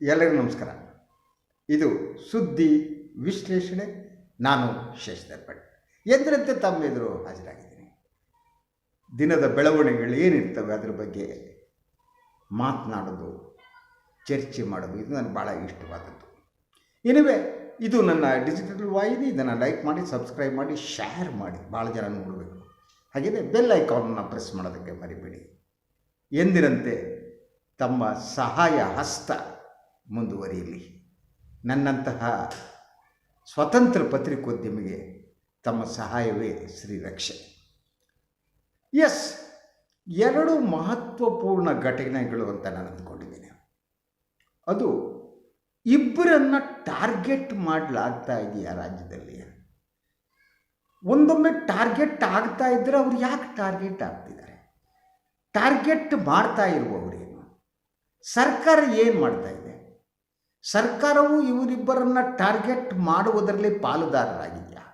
ಎಲ್ಲರಿಗೂ ನಮಸ್ಕಾರ. ಇದು ಸುದ್ದಿ ವಿಶ್ಲೇಷಣೆ. ನಾನು ಶಶಿಧರ್ ಭಟ್ ತಮ್ಮ ಎದುರು ಹಾಜರಾಗಿದ್ದೀನಿ. ದಿನದ ಬೆಳವಣಿಗೆಗಳು ಏನಿರ್ತವೆ ಅದ್ರ ಬಗ್ಗೆ ಮಾತನಾಡೋದು, ಚರ್ಚೆ ಮಾಡೋದು, ಇದು ನನಗೆ ಭಾಳ ಇಷ್ಟವಾದದ್ದು. ಇನ್ನುವೇ ಇದು ನನ್ನ ಡಿಜಿಟಲ್ ವಾಹಿನಿ. ಇದನ್ನು ಲೈಕ್ ಮಾಡಿ, ಸಬ್ಸ್ಕ್ರೈಬ್ ಮಾಡಿ, ಶೇರ್ ಮಾಡಿ. ಭಾಳ ಜನ ನೋಡಬೇಕು. ಹಾಗೆಯೇ ಬೆಲ್ ಐಕಾನನ್ನು ಪ್ರೆಸ್ ಮಾಡೋದಕ್ಕೆ ಮರಿಬೇಡಿ. ಎಂದಿನಂತೆ ತಮ್ಮ ಸಹಾಯ ಹಸ್ತ ಮುಂದುವರಿಯಲಿ. ನನ್ನಂತಹ ಸ್ವತಂತ್ರ ಪತ್ರಿಕೋದ್ಯಮಿಗೆ ತಮ್ಮ ಸಹಾಯವೇ ಶ್ರೀರಕ್ಷೆ ಎಸ್, ಎರಡು ಮಹತ್ವಪೂರ್ಣ ಘಟನೆಗಳು ಅಂತ ನಾನು ಅಂದ್ಕೊಂಡಿದ್ದೀನಿ. ಅದು ಇಬ್ಬರನ್ನು ಟಾರ್ಗೆಟ್ ಮಾಡಲಾಗ್ತಾ ಇದೆಯಾ ರಾಜ್ಯದಲ್ಲಿ? ಒಂದೊಮ್ಮೆ ಟಾರ್ಗೆಟ್ ಆಗ್ತಾ ಇದ್ದರೆ ಅವ್ರು ಯಾಕೆ ಟಾರ್ಗೆಟ್ ಆಗ್ತಿದ್ದಾರೆ? ಟಾರ್ಗೆಟ್ ಮಾಡ್ತಾ ಇರುವವರೇನು? ಸರ್ಕಾರ ಏನು ಮಾಡ್ತಾ ಇದೆ? ಸರ್ಕಾರವು ಇವರಿಬ್ಬರನ್ನು ಟಾರ್ಗೆಟ್ ಮಾಡುವುದರಲ್ಲಿ ಪಾಲುದಾರರಾಗಿದೆಯಾ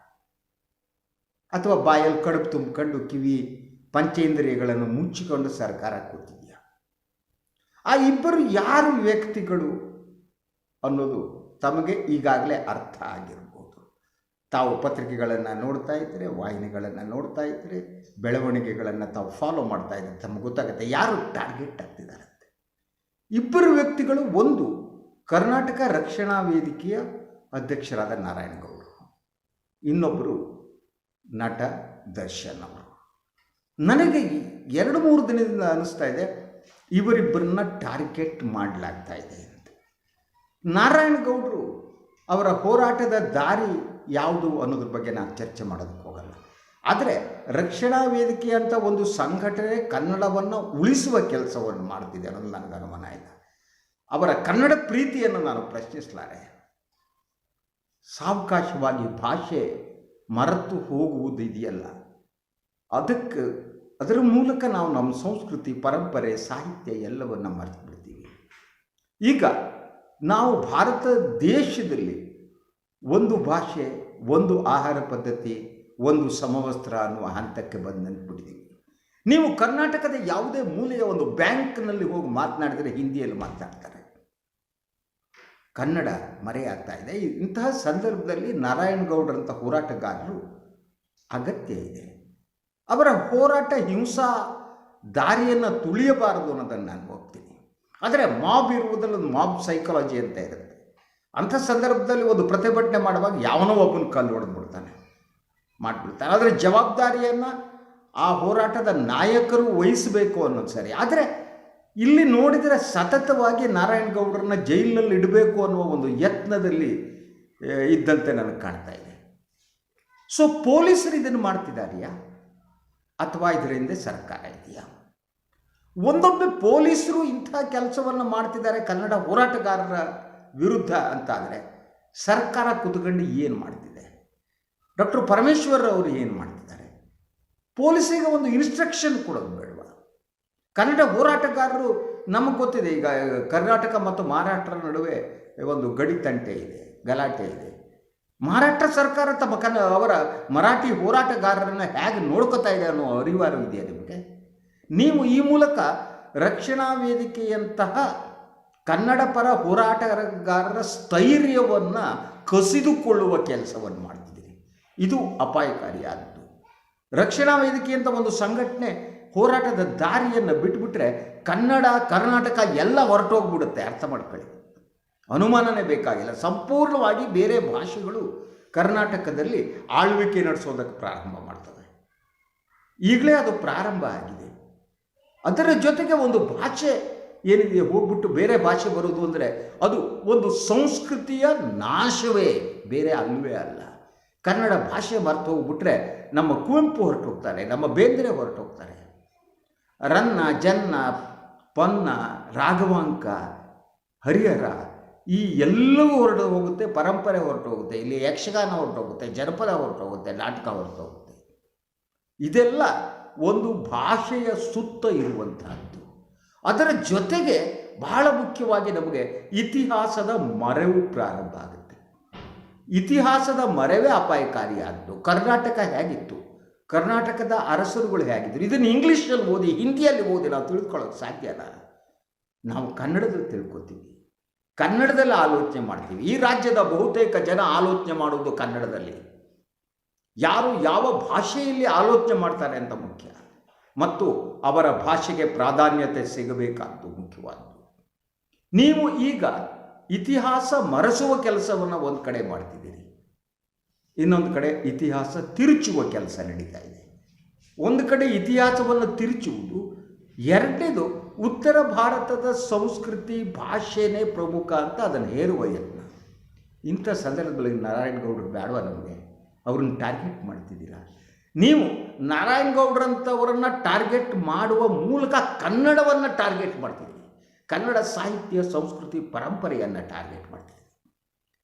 ಅಥವಾ ಬಾಯಲ್ಲಿ ಕಡುಬು ತುಂಬಿಕೊಂಡು ಕಿವಿ ಪಂಚೇಂದ್ರಿಯಗಳನ್ನು ಮುಚ್ಚಿಕೊಂಡು ಸರ್ಕಾರ ಕೂತಿದೆಯಾ? ಆ ಇಬ್ಬರು ಯಾರು ವ್ಯಕ್ತಿಗಳು ಅನ್ನೋದು ತಮಗೆ ಈಗಾಗಲೇ ಅರ್ಥ ಆಗಿರ್ಬೋದು. ತಾವು ಪತ್ರಿಕೆಗಳನ್ನು ನೋಡ್ತಾ ಇದ್ದರೆ ವಾಹಿನಿಗಳನ್ನು ನೋಡ್ತಾ ಇದ್ದರೆ ಬೆಳವಣಿಗೆಗಳನ್ನು ತಾವು ಫಾಲೋ ಮಾಡ್ತಾ ಇದ್ದರೆ ತಮಗೆ ಗೊತ್ತಾಗುತ್ತೆ ಯಾರು ಟಾರ್ಗೆಟ್ ಆಗ್ತಿದ್ದಾರಂತೆ ಇಬ್ಬರು ವ್ಯಕ್ತಿಗಳು ಒಂದು ಕರ್ನಾಟಕ ರಕ್ಷಣಾ ವೇದಿಕೆಯ ಅಧ್ಯಕ್ಷರಾದ ನಾರಾಯಣಗೌಡರು ಇನ್ನೊಬ್ಬರು ನಟ ದರ್ಶನ್ ಅವರು. ನನಗೆ ಎರಡು ಮೂರು ದಿನದಿಂದ ಅನಿಸ್ತಾ ಇದೆ, ಇವರಿಬ್ಬರನ್ನ ಟಾರ್ಗೆಟ್ ಮಾಡಲಾಗ್ತಾ ಇದೆ ಅಂತ. ನಾರಾಯಣಗೌಡರು ಅವರ ಹೋರಾಟದ ದಾರಿ ಯಾವುದು ಅನ್ನೋದ್ರ ಬಗ್ಗೆ ನಾನು ಚರ್ಚೆ ಮಾಡೋದಕ್ಕೆ ಹೋಗಲ್ಲ. ಆದರೆ ರಕ್ಷಣಾ ವೇದಿಕೆ ಅಂತ ಒಂದು ಸಂಘಟನೆ ಕನ್ನಡವನ್ನು ಉಳಿಸುವ ಕೆಲಸವನ್ನು ಮಾಡ್ತಿದೆ ಅನ್ನೋದು ನನಗೆ ಅನುಮಾನ ಇಲ್ಲ ಅವರ ಕನ್ನಡ ಪ್ರೀತಿಯನ್ನು ನಾನು ಪ್ರಶ್ನಿಸಲಾರೆ. ಸಾವಕಾಶವಾಗಿ ಭಾಷೆ ಮರೆತು ಹೋಗುವುದು ಇದೆಯಲ್ಲ. ಅದಕ್ಕೆ ಅದರ ಮೂಲಕ ನಾವು ನಮ್ಮ ಸಂಸ್ಕೃತಿ, ಪರಂಪರೆ, ಸಾಹಿತ್ಯ ಎಲ್ಲವನ್ನು ಮರೆತು ಬಿಡ್ತೀವಿ ಈಗ ನಾವು ಭಾರತ ದೇಶದಲ್ಲಿ ಒಂದು ಭಾಷೆ, ಒಂದು ಆಹಾರ ಪದ್ಧತಿ, ಒಂದು ಸಮವಸ್ತ್ರ ಅನ್ನುವ ಹಂತಕ್ಕೆ ಬಂದು ನೆನ್ಪಿಟ್ಟಿದ್ದೀವಿ ನೀವು ಕರ್ನಾಟಕದ ಯಾವುದೇ ಮೂಲೆಯ ಒಂದು ಬ್ಯಾಂಕ್ನಲ್ಲಿ ಹೋಗಿ ಮಾತನಾಡಿದರೆ ಹಿಂದಿಯಲ್ಲಿ ಮಾತನಾಡ್ತಾರೆ. ಕನ್ನಡ ಮರೆಯಾಗ್ತಾ ಇದೆ. ಇಂತಹ ಸಂದರ್ಭದಲ್ಲಿ ನಾರಾಯಣಗೌಡರಂಥ ಹೋರಾಟಗಾರರು ಅಗತ್ಯ ಇದೆ. ಅವರ ಹೋರಾಟ ಹಿಂಸಾ ದಾರಿಯನ್ನು ತುಳಿಯಬಾರದು ಅನ್ನೋದನ್ನು ನಾನು ಹೋಗ್ತೀನಿ ಆದರೆ ಮಾಬ್ ಇರುವುದರಲ್ಲಿ ಒಂದು ಮಾಬ್ ಸೈಕಾಲಜಿ ಅಂತ ಇರುತ್ತೆ. ಅಂಥ ಸಂದರ್ಭದಲ್ಲಿ ಒಂದು ಪ್ರತಿಭಟನೆ ಮಾಡುವಾಗ ಯಾವನೋ ಒಬ್ಬನ ಕಲ್ಲು ಹೊಡೆದ್ಬಿಡ್ತಾನೆ ಮಾಡಿಬಿಡ್ತಾನೆ. ಆದರೆ ಜವಾಬ್ದಾರಿಯನ್ನು ಆ ಹೋರಾಟದ ನಾಯಕರು ವಹಿಸಬೇಕು ಅನ್ನೋದು ಸರಿ. ಆದರೆ ಇಲ್ಲಿ ನೋಡಿದರೆ ಸತತವಾಗಿ ನಾರಾಯಣಗೌಡರನ್ನ ಜೈಲಿನಲ್ಲಿ ಇಡಬೇಕು ಅನ್ನುವ ಒಂದು ಯತ್ನದಲ್ಲಿ ಇದ್ದಂತೆ ನನಗೆ ಕಾಣ್ತಾ ಇದೆ. ಸೊ ಪೊಲೀಸರು ಇದನ್ನು ಮಾಡ್ತಿದ್ದಾರೆಯಾ? ಅಥವಾ ಇದರ ಹಿಂದೆ ಸರ್ಕಾರ ಇದೆಯಾ? ಒಂದೊಮ್ಮೆ ಪೊಲೀಸರು ಇಂಥ ಕೆಲಸವನ್ನು ಮಾಡ್ತಿದ್ದಾರೆ ಕನ್ನಡ ಹೋರಾಟಗಾರರ ವಿರುದ್ಧ ಅಂತಾದರೆ ಸರ್ಕಾರ ಕುತ್ಕೊಂಡು ಏನು ಮಾಡ್ತಿದೆ? ಡಾಕ್ಟರ್ ಪರಮೇಶ್ವರ್ ಅವರು ಏನು ಮಾಡ್ತಿದ್ದಾರೆ? ಪೊಲೀಸಿಗೆ ಒಂದು ಇನ್ಸ್ಟ್ರಕ್ಷನ್ ಕೊಡೋದು ಕನ್ನಡ ಹೋರಾಟಗಾರರು ನಮಗೆ ಗೊತ್ತಿದೆ, ಈಗ ಕರ್ನಾಟಕ ಮತ್ತು ಮಹಾರಾಷ್ಟ್ರ ನಡುವೆ ಒಂದು ಗಡಿ ತಂಟೆ ಇದೆ, ಗಲಾಟೆ ಇದೆ. ಮಹಾರಾಷ್ಟ್ರ ಸರ್ಕಾರ ತಮ್ಮ ಕನ್ನ ಅವರ ಮರಾಠಿ ಹೋರಾಟಗಾರರನ್ನು ಹೇಗೆ ನೋಡ್ಕೋತಾ ಇದೆ ಅನ್ನೋ ಅರಿವಾರು ಇದೆಯಾ ನಿಮಗೆ? ನೀವು ಈ ಮೂಲಕ ರಕ್ಷಣಾ ವೇದಿಕೆಯಂತಹ ಕನ್ನಡ ಪರ ಹೋರಾಟಗಾರರ ಸ್ಥೈರ್ಯವನ್ನು ಕಸಿದುಕೊಳ್ಳುವ ಕೆಲಸವನ್ನು ಮಾಡ್ತಿದ್ದೀರಿ. ಇದು ಅಪಾಯಕಾರಿಯಾದದ್ದು. ರಕ್ಷಣಾ ವೇದಿಕೆಯಂಥ ಒಂದು ಸಂಘಟನೆ ಹೋರಾಟದ ದಾರಿಯನ್ನು ಬಿಟ್ಬಿಟ್ರೆ ಕನ್ನಡ, ಕರ್ನಾಟಕ ಎಲ್ಲ ಹೊರಟೋಗ್ಬಿಡುತ್ತೆ, ಅರ್ಥ ಮಾಡ್ಕೊಳ್ಳಿ. ಅನುಮಾನನೇ ಬೇಕಾಗಿಲ್ಲ. ಸಂಪೂರ್ಣವಾಗಿ ಬೇರೆ ಭಾಷೆಗಳು ಕರ್ನಾಟಕದಲ್ಲಿ ಆಳ್ವಿಕೆ ನಡೆಸೋದಕ್ಕೆ ಪ್ರಾರಂಭ ಮಾಡ್ತವೆ. ಈಗಲೇ ಅದು ಪ್ರಾರಂಭ ಆಗಿದೆ. ಅದರ ಜೊತೆಗೆ ಒಂದು ಭಾಷೆ ಏನಿದೆ, ಹೋಗ್ಬಿಟ್ಟು ಬೇರೆ ಭಾಷೆ ಬರೋದು ಅಂದರೆ ಅದು ಒಂದು ಸಂಸ್ಕೃತಿಯ ನಾಶವೇ, ಬೇರೆ ಅಲ್ವೇ ಅಲ್ಲ. ಕನ್ನಡ ಭಾಷೆ ಮರೆತು ಹೋಗ್ಬಿಟ್ರೆ ನಮ್ಮ ಕುವೆಂಪು ಹೊರಟೋಗ್ತಾರೆ, ನಮ್ಮ ಬೇಂದ್ರೆ ಹೊರಟೋಗ್ತಾರೆ. ರನ್ನ, ಜನ್ನ, ಪೊನ್ನ, ರಾಘವಾಂಕ, ಹರಿಹರ ಈ ಎಲ್ಲವೂ ಹೊರಟು ಹೋಗುತ್ತೆ, ಪರಂಪರೆ ಹೊರಟು ಹೋಗುತ್ತೆ. ಇಲ್ಲಿ ಯಕ್ಷಗಾನ ಹೊರಟೋಗುತ್ತೆ ಜನಪದ ಹೊರಟೋಗುತ್ತೆ ನಾಟಕ ಹೊರಟೋಗುತ್ತೆ ಇದೆಲ್ಲ ಒಂದು ಭಾಷೆಯ ಸುತ್ತ ಇರುವಂತಹದ್ದು. ಅದರ ಜೊತೆಗೆ ಬಹಳ ಮುಖ್ಯವಾಗಿ ನಮಗೆ ಇತಿಹಾಸದ ಮರೆವು ಪ್ರಾರಂಭ ಆಗುತ್ತೆ. ಇತಿಹಾಸದ ಮರೆವೇ ಅಪಾಯಕಾರಿಯಾದ್ದು ಕರ್ನಾಟಕ ಹೇಗಿತ್ತು? ಕರ್ನಾಟಕದ ಅರಸರುಗಳು ಹೇಗಿದ್ದರು ಇದನ್ನು ಇಂಗ್ಲೀಷಲ್ಲಿ ಓದಿ, ಹಿಂದಿಯಲ್ಲಿ ಓದಿ ನಾವು ತಿಳ್ಕೊಳ್ಳೋಕೆ ಸಾಧ್ಯನಾ ನಾವು ಕನ್ನಡದಲ್ಲಿ ತಿಳ್ಕೊತೀವಿ. ಕನ್ನಡದಲ್ಲಿ ಆಲೋಚನೆ ಮಾಡ್ತೀವಿ. ಈ ರಾಜ್ಯದ ಬಹುತೇಕ ಜನ ಆಲೋಚನೆ ಮಾಡುವುದು ಕನ್ನಡದಲ್ಲಿ. ಯಾರು ಯಾವ ಭಾಷೆಯಲ್ಲಿ ಆಲೋಚನೆ ಮಾಡ್ತಾರೆ ಅಂತ ಮುಖ್ಯ. ಮತ್ತು ಅವರ ಭಾಷೆಗೆ ಪ್ರಾಧಾನ್ಯತೆ ಸಿಗಬೇಕಾದ್ದು ಮುಖ್ಯವಾದ್ದು. ನೀವು ಈಗ ಇತಿಹಾಸ ಮರೆಸುವ ಕೆಲಸವನ್ನು ಒಂದು ಕಡೆ ಮಾಡ್ತಿದ್ದೀರಿ. ಇನ್ನೊಂದು ಕಡೆ ಇತಿಹಾಸ ತಿರುಚುವ ಕೆಲಸ ನಡೀತಾ ಇದೆ. ಒಂದು ಕಡೆ ಇತಿಹಾಸವನ್ನು ತಿರುಚುವುದು, ಎರಡನೇದು ಉತ್ತರ ಭಾರತದ ಸಂಸ್ಕೃತಿ, ಭಾಷೆನೇ ಪ್ರಮುಖ ಅಂತ ಅದನ್ನು ಹೇರುವ ಯತ್ನ. ಇಂಥ ಸಂದರ್ಭದಲ್ಲಿ ನಾರಾಯಣಗೌಡರು ಬೇಡವ ನಮಗೆ? ಅವ್ರನ್ನ ಟಾರ್ಗೆಟ್ ಮಾಡ್ತಿದ್ದೀರಾ? ನೀವು ನಾರಾಯಣಗೌಡರಂಥವರನ್ನ ಟಾರ್ಗೆಟ್ ಮಾಡುವ ಮೂಲಕ ಕನ್ನಡವನ್ನು ಟಾರ್ಗೆಟ್ ಮಾಡ್ತಿದ್ದೀರಿ. ಕನ್ನಡ ಸಾಹಿತ್ಯ, ಸಂಸ್ಕೃತಿ, ಪರಂಪರೆಯನ್ನು ಟಾರ್ಗೆಟ್ ಮಾಡ್ತಿದ್ದೀರಿ.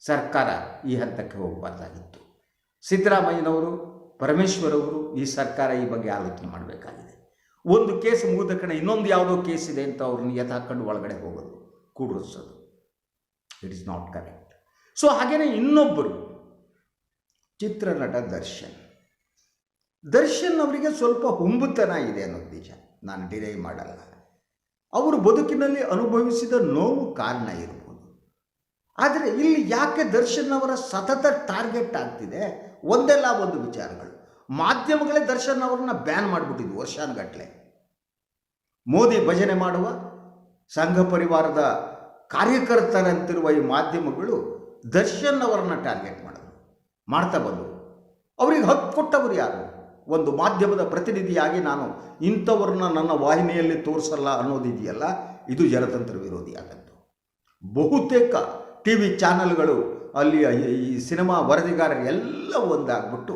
ಸರ್ಕಾರ ಈ ಹಂತಕ್ಕೆ ಹೋಗಬಾರ್ದಾಗಿತ್ತು. ಸಿದ್ದರಾಮಯ್ಯನವರು ಪರಮೇಶ್ವರ್ ಅವರು ಈ ಸರ್ಕಾರ ಈ ಬಗ್ಗೆ ಆಲೋಚನೆ ಮಾಡಬೇಕಾಗಿದೆ. ಒಂದು ಕೇಸ್ ಮುಗಿದ ಕಣ ಇನ್ನೊಂದು ಯಾವುದೋ ಕೇಸ್ ಇದೆ ಅಂತ ಅವ್ರನ್ನ ಎತ್ತಾಕೊಂಡು ಒಳಗಡೆ ಹೋಗೋದು ಕೂಡಿಸೋದು it is not correct so ಹಾಗೆಯೇ ಇನ್ನೊಬ್ಬರು ಚಿತ್ರನಟ ದರ್ಶನ್. ದರ್ಶನ್ ಅವರಿಗೆ ಸ್ವಲ್ಪ ಹುಂಬುತನ ಇದೆ ಅನ್ನೋದು ನಿಜ. ನಾನು ಡಿರೈವ್ ಮಾಡಲ್ಲ. ಅವರು ಬದುಕಿನಲ್ಲಿ ಅನುಭವಿಸಿದ ನೋವು ಕಾರಣ ಇರ್ಬೋದು. ಆದರೆ ಇಲ್ಲಿ ಯಾಕೆ ದರ್ಶನ್ ಅವರ ಸತತ ಟಾರ್ಗೆಟ್ ಆಗ್ತಿದೆ? ಒಂದೆಲ್ಲ ಒಂದು ವಿಚಾರಗಳು. ಮಾಧ್ಯಮಗಳೇ ದರ್ಶನ್ ಅವರನ್ನ ಬ್ಯಾನ್ ಮಾಡಿಬಿಟ್ಟಿದ್ವು ವರ್ಷಾನುಗಟ್ಟಲೆ ಮೋದಿ ಭಜನೆ ಮಾಡುವ, ಸಂಘ ಪರಿವಾರದ ಕಾರ್ಯಕರ್ತರಂತಿರುವ ಈ ಮಾಧ್ಯಮಗಳು ದರ್ಶನ್ ಅವರನ್ನ ಟಾರ್ಗೆಟ್ ಮಾಡಿದ್ರು. ಮಾಡ್ತಾ ಬಂದರು. ಅವರಿಗೆ ಹಕ್ಕು ಕೊಟ್ಟವರು ಯಾರು? ಒಂದು ಮಾಧ್ಯಮದ ಪ್ರತಿನಿಧಿಯಾಗಿ ನಾನು ಇಂಥವ್ರನ್ನ ನನ್ನ ವಾಹಿನಿಯಲ್ಲಿ ತೋರಿಸಲ್ಲ ಅನ್ನೋದಿದೆಯಲ್ಲ, ಇದು ಜನತಂತ್ರ ವಿರೋಧಿ ಆಗದ್ದು ಬಹುತೇಕ ಟಿ ವಿ ಚಾನಲ್ಗಳು ಅಲ್ಲಿ ಈ ಸಿನಿಮಾ ವರದಿಗಾರರು ಎಲ್ಲ ಒಂದಾಗ್ಬಿಟ್ಟು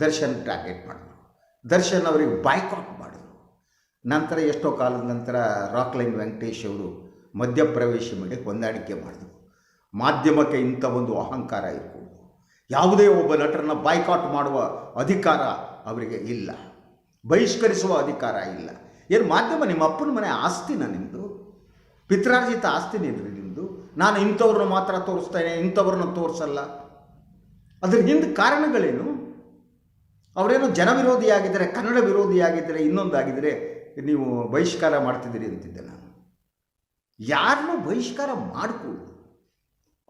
ದರ್ಶನ್ ಟಾರ್ಗೆಟ್ ಮಾಡಿದ್ರು. ದರ್ಶನ್ ಅವರಿಗೆ ಬಾಯ್ಕಾಟ್ ಮಾಡಿದ್ರು. ನಂತರ ಎಷ್ಟೋ ಕಾಲದ ನಂತರ ರಾಕ್ಲೈನ್ ವೆಂಕಟೇಶ್ ಅವರು ಮಧ್ಯಪ್ರವೇಶ ಮಾಡಿ ಹೊಂದಾಣಿಕೆ ಮಾಡಿದ್ರು. ಮಾಧ್ಯಮಕ್ಕೆ ಇಂಥ ಒಂದು ಅಹಂಕಾರ ಇತ್ತು ಯಾವುದೇ ಒಬ್ಬ ನಟರನ್ನು ಬಾಯ್ಕಾಟ್ ಮಾಡುವ ಅಧಿಕಾರ ಅವರಿಗೆ ಇಲ್ಲ. ಬಹಿಷ್ಕರಿಸುವ ಅಧಿಕಾರ ಇಲ್ಲ. ಏನು ಮಾಧ್ಯಮ ನಿಮ್ಮ ಅಪ್ಪನ ಮನೆ ಆಸ್ತಿನ ನಿಮ್ಮದು ಪಿತ್ರಾರ್ಜಿತ ಆಸ್ತಿನೇನ್ರಿ ನಿಮ್ಮದು ನಾನು ಇಂಥವ್ರನ್ನ ಮಾತ್ರ ತೋರಿಸ್ತೇನೆ, ಇಂಥವ್ರನ್ನ ತೋರಿಸಲ್ಲ. ಅದ್ರ ಹಿಂದೆ ಕಾರಣಗಳೇನು? ಅವರೇನು ಜನ ವಿರೋಧಿಯಾಗಿದ್ದರೆ, ಕನ್ನಡ ವಿರೋಧಿಯಾಗಿದ್ದರೆ ಇನ್ನೊಂದಾಗಿದ್ದರೆ ನೀವು ಬಹಿಷ್ಕಾರ ಮಾಡ್ತಿದ್ದೀರಿ ಅಂತಿದ್ದೆ ನಾನು. ಯಾರನ್ನೂ ಬಹಿಷ್ಕಾರ ಮಾಡಿಕೊಳ್ಳಿ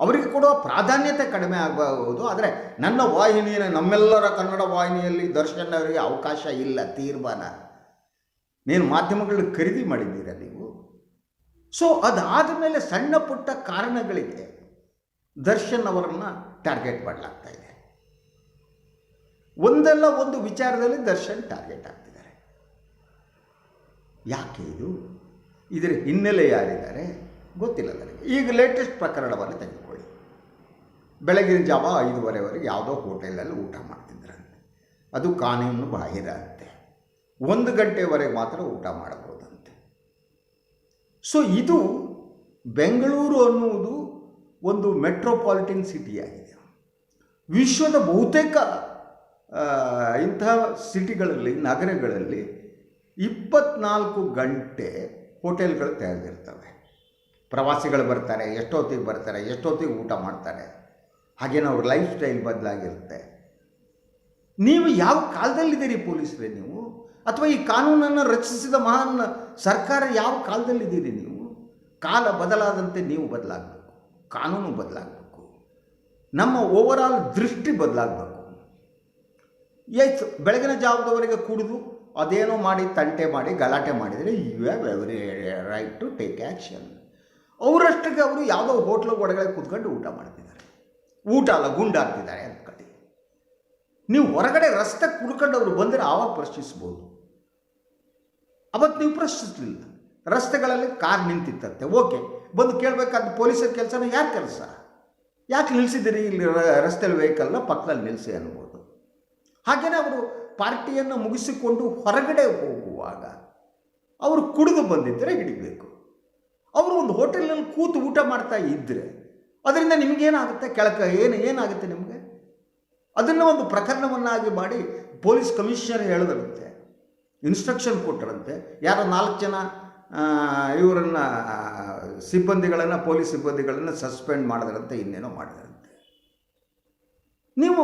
ಅವರಿಗೆ ಕೊಡುವ ಪ್ರಾಧಾನ್ಯತೆ ಕಡಿಮೆ ಆಗಬಹುದು, ಆದರೆ ನನ್ನ ವಾಹಿನಿಯ ನಮ್ಮೆಲ್ಲರ ಕನ್ನಡ ವಾಹಿನಿಯಲ್ಲಿ ದರ್ಶನ್ ಅವರಿಗೆ ಅವಕಾಶ ಇಲ್ಲ, ತೀರ್ಮಾನ. ನೀನು ಮಾಧ್ಯಮಗಳನ್ನ ಖರೀದಿ ಮಾಡಿದ್ದೀರಾ ನೀವು? ಸೊ ಅದಾದ ಮೇಲೆ ಸಣ್ಣ ಪುಟ್ಟ ಕಾರಣಗಳಿಗೆ ದರ್ಶನ್ ಅವರನ್ನು ಟಾರ್ಗೆಟ್ ಮಾಡಲಾಗ್ತಾ ಇದೆ. ಒಂದಲ್ಲ ಒಂದು ವಿಚಾರದಲ್ಲಿ ದರ್ಶನ್ ಟಾರ್ಗೆಟ್ ಆಗ್ತಿದ್ದಾರೆ. ಯಾಕೆ ಇದು? ಇದರ ಹಿನ್ನೆಲೆ ಯಾರಿದ್ದಾರೆ? ಗೊತ್ತಿಲ್ಲ ನನಗೆ. ಈಗ ಲೇಟೆಸ್ಟ್ ಪ್ರಕರಣವನ್ನು ತೆಗೆದುಕೊಳ್ಳಿ. ಬೆಳಗಿನ ಜಾವ ಐದುವರೆವರೆಗೆ ಯಾವುದೋ ಹೋಟೆಲಲ್ಲಿ ಊಟ ಮಾಡ್ತಿದ್ರಂತೆ. ಅದು ಕಾನೂನು ಬಾಹಿರ ಅಂತೆ. ಒಂದು ಗಂಟೆವರೆಗೆ ಮಾತ್ರ ಊಟ ಮಾಡಬಹುದಂತೆ ಸೊ ಇದು ಬೆಂಗಳೂರು ಅನ್ನುವುದು ಒಂದು ಮೆಟ್ರೋಪಾಲಿಟನ್ ಸಿಟಿಯಾಗಿದೆ ವಿಶ್ವದ ಬಹುತೇಕ ಇಂತಹ ಸಿಟಿಗಳಲ್ಲಿ ನಗರಗಳಲ್ಲಿ ಇಪ್ಪತ್ನಾಲ್ಕು ಗಂಟೆ ಹೋಟೆಲ್ಗಳು ತೆರೆದಿರ್ತವೆ. ಪ್ರವಾಸಿಗಳು ಬರ್ತಾರೆ, ಎಷ್ಟೊತ್ತಿಗೆ ಬರ್ತಾರೆ, ಎಷ್ಟೊತ್ತಿಗೆ ಊಟ ಮಾಡ್ತಾರೆ. ಹಾಗೇನೋ ಅವ್ರ ಲೈಫ್ ಸ್ಟೈಲ್ ಬದಲಾಗಿರುತ್ತೆ. ನೀವು ಯಾವ ಕಾಲದಲ್ಲಿದ್ದೀರಿ ಪೊಲೀಸರೇ ನೀವು? ಅಥವಾ ಈ ಕಾನೂನನ್ನು ರಚಿಸಿದ ಮಹಾನ್ ಸರ್ಕಾರ ಯಾವ ಕಾಲದಲ್ಲಿದ್ದೀರಿ ನೀವು? ಕಾಲ ಬದಲಾದಂತೆ ನೀವು ಬದಲಾಗಬೇಕು, ಕಾನೂನು ಬದಲಾಗಬೇಕು, ನಮ್ಮ ಓವರಾಲ್ ದೃಷ್ಟಿ ಬದಲಾಗಬೇಕು. ಎಸ್ ಬೆಳಗಿನ ಜಾವದವರೆಗೆ ಕುಡಿದು, ಅದೇನೋ ಮಾಡಿ, ತಂಟೆ ಮಾಡಿ, ಗಲಾಟೆ ಮಾಡಿದರೆ you have every right to take action ಅವರಷ್ಟಕ್ಕೆ ಅವರು ಯಾವುದೋ ಹೋಟ್ಲು ಒಳಗಡೆ ಕೂತ್ಕೊಂಡು ಊಟ ಮಾಡ್ತಿದ್ದಾರೆ. ಊಟ ಅಲ್ಲ ಗುಂಡಾಗ್ತಿದ್ದಾರೆ ಅಂತ ಕಡೆ ನೀವು ಹೊರಗಡೆ ರಸ್ತೆ ಕುಡ್ಕೊಂಡು ಅವರು ಬಂದರೆ ಆವಾಗ ಪ್ರಶ್ನಿಸ್ಬೋದು. ಅವತ್ತು ನೀವು ಪ್ರಶ್ನಿಸಲಿಲ್ಲ. ರಸ್ತೆಗಳಲ್ಲಿ ಕಾರ್ ನಿಂತಿತ್ತಂತೆ. ಓಕೆ, ಬಂದು ಕೇಳಬೇಕಾದ ಪೊಲೀಸರ ಕೆಲಸನ ಯಾರು ಕೆಲಸ? ಯಾಕೆ ನಿಲ್ಲಿಸಿದ್ದೀರಿ ಇಲ್ಲಿ ರಸ್ತೆಯಲ್ಲಿ ವೆಹಿಕಲ್ನ ಪಕ್ಕದಲ್ಲಿ ನಿಲ್ಲಿಸಿ ಅನ್ಬೋದು. ಹಾಗೆಯೇ ಅವರು ಪಾರ್ಟಿಯನ್ನು ಮುಗಿಸಿಕೊಂಡು ಹೊರಗಡೆ ಹೋಗುವಾಗ ಅವರು ಕುಡಿದು ಬಂದಿದ್ದರೆ ಹಿಡಿಬೇಕು. ಅವರು ಒಂದು ಹೋಟೆಲ್ನಲ್ಲಿ ಕೂತು ಊಟ ಮಾಡ್ತಾ ಇದ್ದರೆ ಅದರಿಂದ ನಿಮಗೇನಾಗುತ್ತೆ? ಕೆಳಕ ಏನು, ಏನಾಗುತ್ತೆ ನಿಮಗೆ? ಅದನ್ನು ಒಂದು ಪ್ರಕರಣವನ್ನಾಗಿ ಮಾಡಿ ಪೊಲೀಸ್ ಕಮಿಷನರ್ ಹೇಳಿದರಂತೆ ಇನ್ಸ್ಟ್ರಕ್ಷನ್ ಕೊಟ್ಟರಂತೆ ಯಾರೋ ನಾಲ್ಕು ಜನ ಇವರನ್ನು, ಸಿಬ್ಬಂದಿಗಳನ್ನು, ಪೊಲೀಸ್ ಸಿಬ್ಬಂದಿಗಳನ್ನು ಸಸ್ಪೆಂಡ್ ಮಾಡಿದ್ರಂತೆ, ಇನ್ನೇನೋ ಮಾಡಿದ್ರಂತೆ. ನೀವು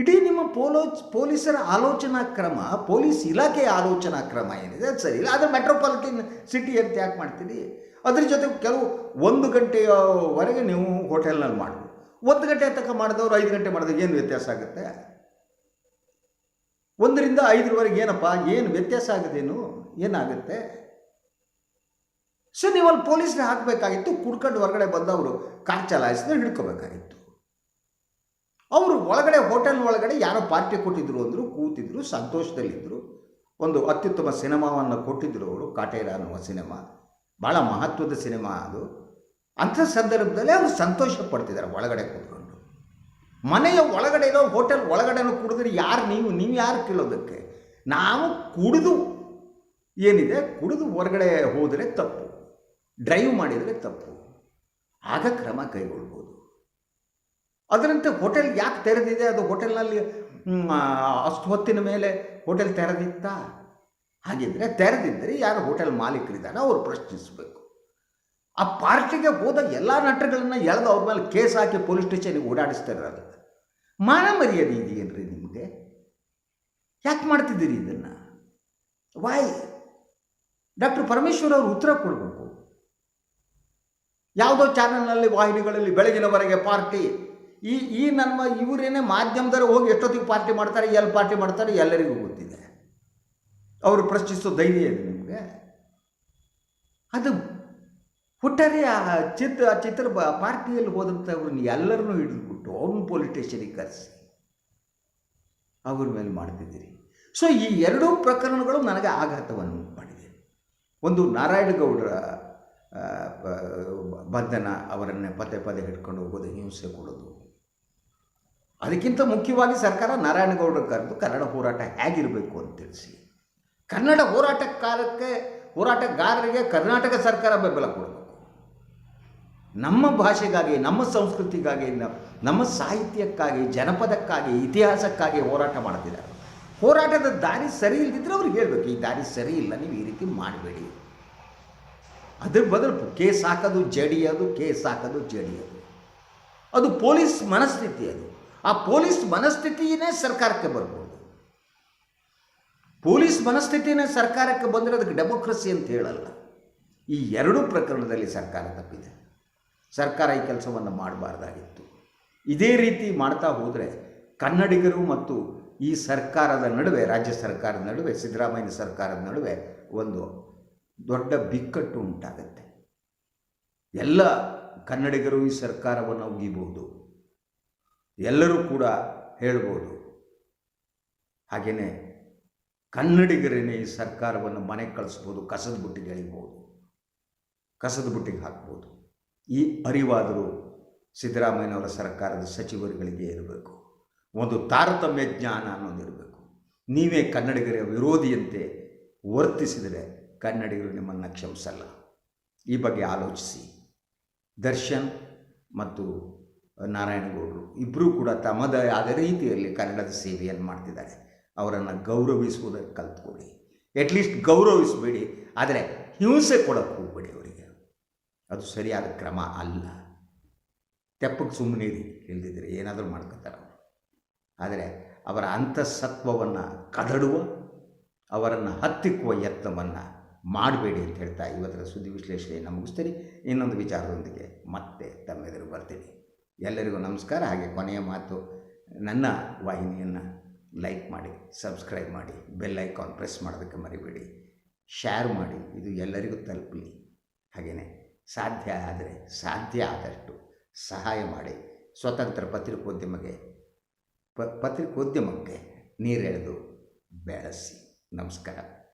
ಇಡೀ ನಿಮ್ಮ ಪೊಲೋ, ಪೊಲೀಸರ ಆಲೋಚನಾ ಕ್ರಮ, ಪೊಲೀಸ್ ಇಲಾಖೆಯ ಆಲೋಚನಾ ಕ್ರಮ ಏನಿದೆ ಅದು ಸರಿ ಇಲ್ಲ. ಆದರೆ ಮೆಟ್ರೋಪಾಲಿಟನ್ ಸಿಟಿ ಅಂತ ಯಾಕೆ ಮಾಡ್ತೀರಿ? ಅದ್ರ ಜೊತೆ ಕೆಲವು ಒಂದು ಗಂಟೆಯವರೆಗೆ ನೀವು ಹೋಟೆಲ್ನಲ್ಲಿ ಮಾಡ್ಬೋದು. ಒಂದು ಗಂಟೆ ತನಕ ಮಾಡಿದವರು ಐದು ಗಂಟೆ ಮಾಡಿದಾಗ ಏನು ವ್ಯತ್ಯಾಸ ಆಗುತ್ತೆ? ಒಂದರಿಂದ ಐದರವರೆಗೆ ಏನಪ್ಪ? ಏನು ವ್ಯತ್ಯಾಸ ಆಗದೇನು? ಏನಾಗುತ್ತೆ? ಸೊ ನೀವು ಅಲ್ಲಿ ಪೊಲೀಸ್ನ ಹಾಕಬೇಕಾಗಿತ್ತು, ಕುಡ್ಕೊಂಡು ಹೊರಗಡೆ ಬಂದವರು ಕಾರ್ ಚಲಾಯಿಸಿದ್ರೆ ಹಿಡ್ಕೋಬೇಕಾಗಿತ್ತು. ಅವರು ಒಳಗಡೆ, ಹೋಟೆಲ್ ಒಳಗಡೆ ಯಾರೋ ಪಾರ್ಟಿ ಕೊಟ್ಟಿದ್ರು ಅಂದರು, ಕೂತಿದ್ರು ಸಂತೋಷದಲ್ಲಿದ್ದರು ಒಂದು ಅತ್ಯುತ್ತಮ ಸಿನಿಮಾವನ್ನು ಕೊಟ್ಟಿದ್ದರು ಅವರು, ಕಾಟೇರ ಅನ್ನುವ ಸಿನಿಮಾ. ಭಾಳ ಮಹತ್ವದ ಸಿನಿಮಾ ಅದು. ಅಂಥ ಸಂದರ್ಭದಲ್ಲಿ ಅವರು ಸಂತೋಷ ಪಡ್ತಿದ್ದಾರೆ, ಒಳಗಡೆ ಕೂತ್ಕೊಂಡು. ಮನೆಯ ಒಳಗಡೆ ಇರೋ ಹೋಟೆಲ್ ಒಳಗಡೆ ಕುಡಿದ್ರೆ ಯಾರು ನೀವು? ನೀವು ಯಾರು ಕೇಳೋದಕ್ಕೆ? ನಾವು ಕುಡಿದು ಏನಿದೆ? ಕುಡಿದು ಹೊರಗಡೆ ಹೋದರೆ ತಪ್ಪು. ಡ್ರೈವ್ ಮಾಡಿದರೆ ತಪ್ಪು. ಆಗ ಕ್ರಮ ಕೈಗೊಳ್ಬೋದು. ಅದರಂತೆ ಹೋಟೆಲ್ ಯಾಕೆ ತೆರೆದಿದೆ? ಅದು ಹೋಟೆಲ್ನಲ್ಲಿ ಅಷ್ಟು ಹೊತ್ತಿನ ಮೇಲೆ ಹೋಟೆಲ್ ತೆರೆದಿತ್ತಾ? ಹಾಗಿದ್ದರೆ ತೆರೆದಿದ್ದರೆ ಯಾರು ಹೋಟೆಲ್ ಮಾಲೀಕರಿದ್ದಾರೆ ಅವರು ಪ್ರಶ್ನಿಸಬೇಕು. ಆ ಪಾರ್ಟಿಗೆ ಹೋದ ಎಲ್ಲ ನಟರುಗಳನ್ನ ಎಳೆದು ಅವ್ರ ಮೇಲೆ ಕೇಸ್ ಹಾಕಿ ಪೊಲೀಸ್ ಸ್ಟೇಷನ್ಗೆ ಇರೋದು. ಮಾನ ಮರ್ಯಾದೆ ಇದೆಯೇನ್ರಿ ನಿಮಗೆ? ಯಾಕೆ ಮಾಡ್ತಿದ್ದೀರಿ ಇದನ್ನು? ವಾಯ್ ಡಾಕ್ಟರ್ ಪರಮೇಶ್ವರ್ ಅವರು ಉತ್ತರ ಕೊಡಬೇಕು. ಯಾವುದೋ ಚಾನಲ್ನಲ್ಲಿ, ವಾಹಿನಿಗಳಲ್ಲಿ ಬೆಳಗಿನವರೆಗೆ ಪಾರ್ಟಿ. ಈ ಈ ನಮ್ಮ ಇವರೇನೇ ಮಾಧ್ಯಮದವರು ಹೋಗಿ ಎಷ್ಟೊತ್ತಿಗೆ ಪಾರ್ಟಿ ಮಾಡ್ತಾರೆ, ಎಲ್ಲಿ ಪಾರ್ಟಿ ಮಾಡ್ತಾರೆ ಎಲ್ಲರಿಗೂ ಗೊತ್ತಿದೆ. ಅವರು ಪ್ರಶ್ನಿಸೋ ಧೈರ್ಯ ಇದೆ ನಿಮಗೆ. ಅದು ಒಟ್ಟಾರೆ ಆ ಚಿತ್ರ ಆ ಚಿತ್ರ ಪಾರ್ಟಿಯಲ್ಲಿ ಹೋದಂಥವ್ರನ್ನ ಎಲ್ಲರನ್ನೂ ಹಿಡಿದುಬಿಟ್ಟು ಅವ್ರನ್ನ ಪೊಲೀಸ್ ಸ್ಟೇಷನಿಗೆ ಕರೆಸಿ, ಅವ್ರ ಮೇಲೆ ಮಾಡ್ತಿದ್ದೀರಿ. ಸೊ ಈ ಎರಡೂ ಪ್ರಕರಣಗಳು ನನಗೆ ಆಘಾತವನ್ನು ಉಂಟು ಮಾಡಿದೆ. ಒಂದು ನಾರಾಯಣಗೌಡರ ಬಂಧನ, ಅವರನ್ನೇ ಪದೇ ಪದೇ ಹಿಡ್ಕೊಂಡು ಹೋಗೋದು, ಹಿಂಸೆ ಕೊಡೋದು. ಅದಕ್ಕಿಂತ ಮುಖ್ಯವಾಗಿ ಸರ್ಕಾರ ನಾರಾಯಣಗೌಡರ ಕರೆದು ಕನ್ನಡ ಹೋರಾಟ ಹೇಗಿರಬೇಕು ಅಂತ ತಿಳಿಸಿ. ಕನ್ನಡ ಹೋರಾಟಗಾರಕ್ಕೆ ಹೋರಾಟಗಾರರಿಗೆ ಕರ್ನಾಟಕ ಸರ್ಕಾರ ಬೆಂಬಲ ಕೊಡಬೇಕು. ನಮ್ಮ ಭಾಷೆಗಾಗಿ, ನಮ್ಮ ಸಂಸ್ಕೃತಿಗಾಗಿ ನಮ್ಮ ಸಾಹಿತ್ಯಕ್ಕಾಗಿ, ಜನಪದಕ್ಕಾಗಿ, ಇತಿಹಾಸಕ್ಕಾಗಿ ಹೋರಾಟ ಮಾಡ್ತಿದ್ದಾರೆ. ಹೋರಾಟದ ದಾರಿ ಸರಿ ಇಲ್ಲದಿದ್ದರೆ ಅವ್ರಿಗೆ ಹೇಳಬೇಕು, ಈ ದಾರಿ ಸರಿ ಇಲ್ಲ, ನೀವು ಈ ರೀತಿ ಮಾಡಬೇಡಿ. ಅದ್ರ ಬದಲು ಕೇಸ್ ಹಾಕೋದು ಜಡಿಯೋದು ಕೇಸ್ ಹಾಕೋದು ಜಡಿಯೋದು. ಅದು ಪೊಲೀಸ್ ಮನಸ್ಥಿತಿ ಅದು. ಆ ಪೊಲೀಸ್ ಮನಸ್ಥಿತಿಯೇ ಸರ್ಕಾರಕ್ಕೆ ಬರ್ಬೋದು. ಪೊಲೀಸ್ ಮನಸ್ಥಿತಿನೇ ಸರ್ಕಾರಕ್ಕೆ ಬಂದರೆ ಅದಕ್ಕೆ ಡೆಮೋಕ್ರಸಿ ಅಂತ ಹೇಳಲ್ಲ. ಈ ಎರಡೂ ಪ್ರಕರಣದಲ್ಲಿ ಸರ್ಕಾರ ತಪ್ಪಿದೆ. ಸರ್ಕಾರ ಈ ಕೆಲಸವನ್ನು ಮಾಡಬಾರ್ದಾಗಿತ್ತು. ಇದೇ ರೀತಿ ಮಾಡ್ತಾ ಹೋದರೆ ಕನ್ನಡಿಗರು ಮತ್ತು ಈ ಸರ್ಕಾರದ ನಡುವೆ, ರಾಜ್ಯ ಸರ್ಕಾರದ ನಡುವೆ, ಸಿದ್ದರಾಮಯ್ಯ ಸರ್ಕಾರದ ನಡುವೆ ಒಂದು ದೊಡ್ಡ ಬಿಕ್ಕಟ್ಟು ಉಂಟಾಗುತ್ತೆ. ಎಲ್ಲ ಕನ್ನಡಿಗರು ಈ ಸರ್ಕಾರವನ್ನು ಉಗಿಬಹುದು ಎಲ್ಲರೂ ಕೂಡ ಹೇಳ್ಬೋದು. ಹಾಗೆಯೇ ಕನ್ನಡಿಗರೇನೆ ಈ ಸರ್ಕಾರವನ್ನು ಮನೆಗೆ ಕಳಿಸ್ಬೋದು, ಕಸದ ಬುಟ್ಟಿಗೆ ಎಳಿಬೋದು ಕಸದ ಬುಟ್ಟಿಗೆ ಹಾಕ್ಬೋದು. ಈ ಅರಿವಾದರೂ ಸಿದ್ದರಾಮಯ್ಯನವರ ಸರ್ಕಾರದ ಸಚಿವರುಗಳಿಗೆ ಇರಬೇಕು. ಒಂದು ತಾರತಮ್ಯ ಜ್ಞಾನ ಅನ್ನೋದಿರಬೇಕು ನೀವೇ ಕನ್ನಡಿಗರ ವಿರೋಧಿಯಂತೆ ವರ್ತಿಸಿದರೆ ಕನ್ನಡಿಗರು ನಿಮ್ಮನ್ನು ಕ್ಷಮಿಸಲ್ಲ. ಈ ಬಗ್ಗೆ ಆಲೋಚಿಸಿ. ದರ್ಶನ್ ಮತ್ತು ನಾರಾಯಣಗೌಡರು ಇಬ್ಬರೂ ಕೂಡ ತಮ್ಮದೇ ಆದ ರೀತಿಯಲ್ಲಿ ಕನ್ನಡದ ಸೇವೆಯನ್ನು ಮಾಡ್ತಿದ್ದಾರೆ. ಅವರನ್ನು ಗೌರವಿಸುವುದಕ್ಕೆ ಕಲ್ತ್ಕೊಳ್ಳಿ ಅಟ್ಲೀಸ್ಟ್ ಗೌರವಿಸಬೇಡಿ. ಆದರೆ ಹಿಂಸೆ ಕೊಡೋಕ್ಕೆ ಹೋಗಬೇಡಿ ಅವರಿಗೆ. ಅದು ಸರಿಯಾದ ಕ್ರಮ ಅಲ್ಲ. ತೆಪ್ಪಗೆ ಸುಮ್ಮನೆ ಇರಿ, ಇಲ್ದಿದ್ರೆ ಏನಾದರೂ ಮಾಡ್ಕೊತಾರೆ ಆದರೆ ಅವರ ಅಂತಸತ್ವವನ್ನು ಕದಡುವ, ಅವರನ್ನು ಹತ್ತಿಕ್ಕುವ ಯತ್ನವನ್ನು ಮಾಡಬೇಡಿ ಅಂತ ಹೇಳ್ತಾ ಇವತ್ತರ ಸುದ್ದಿ ವಿಶ್ಲೇಷಣೆಯನ್ನು ಮುಗಿಸ್ತೀನಿ. ಇನ್ನೊಂದು ವಿಚಾರದೊಂದಿಗೆ ಮತ್ತೆ ತಮ್ಮೆದುರು ಬರ್ತೀನಿ. ಎಲ್ಲರಿಗೂ ನಮಸ್ಕಾರ. ಹಾಗೆ ಕೊನೆಯ ಮಾತು, ನನ್ನ ವಾಹಿನಿಯನ್ನು ಲೈಕ್ ಮಾಡಿ, ಸಬ್ಸ್ಕ್ರೈಬ್ ಮಾಡಿ, ಬೆಲ್ ಐಕಾನ್ ಪ್ರೆಸ್ ಮಾಡೋದಕ್ಕೆ ಮರಿಬೇಡಿ. ಶೇರ್ ಮಾಡಿ, ಇದು ಎಲ್ಲರಿಗೂ ತಲುಪಲಿ. ಹಾಗೆಯೇ ಸಾಧ್ಯ ಆದರೆ ಸಾಧ್ಯ ಆದಷ್ಟು ಸಹಾಯ ಮಾಡಿ. ಸ್ವತಂತ್ರ ಪತ್ರಿಕೋದ್ಯಮಕ್ಕೆ ಪ ಪತ್ರಿಕೋದ್ಯಮಕ್ಕೆ ನೀರೆಳೆದು ಬೆಳೆಸಿ. ನಮಸ್ಕಾರ.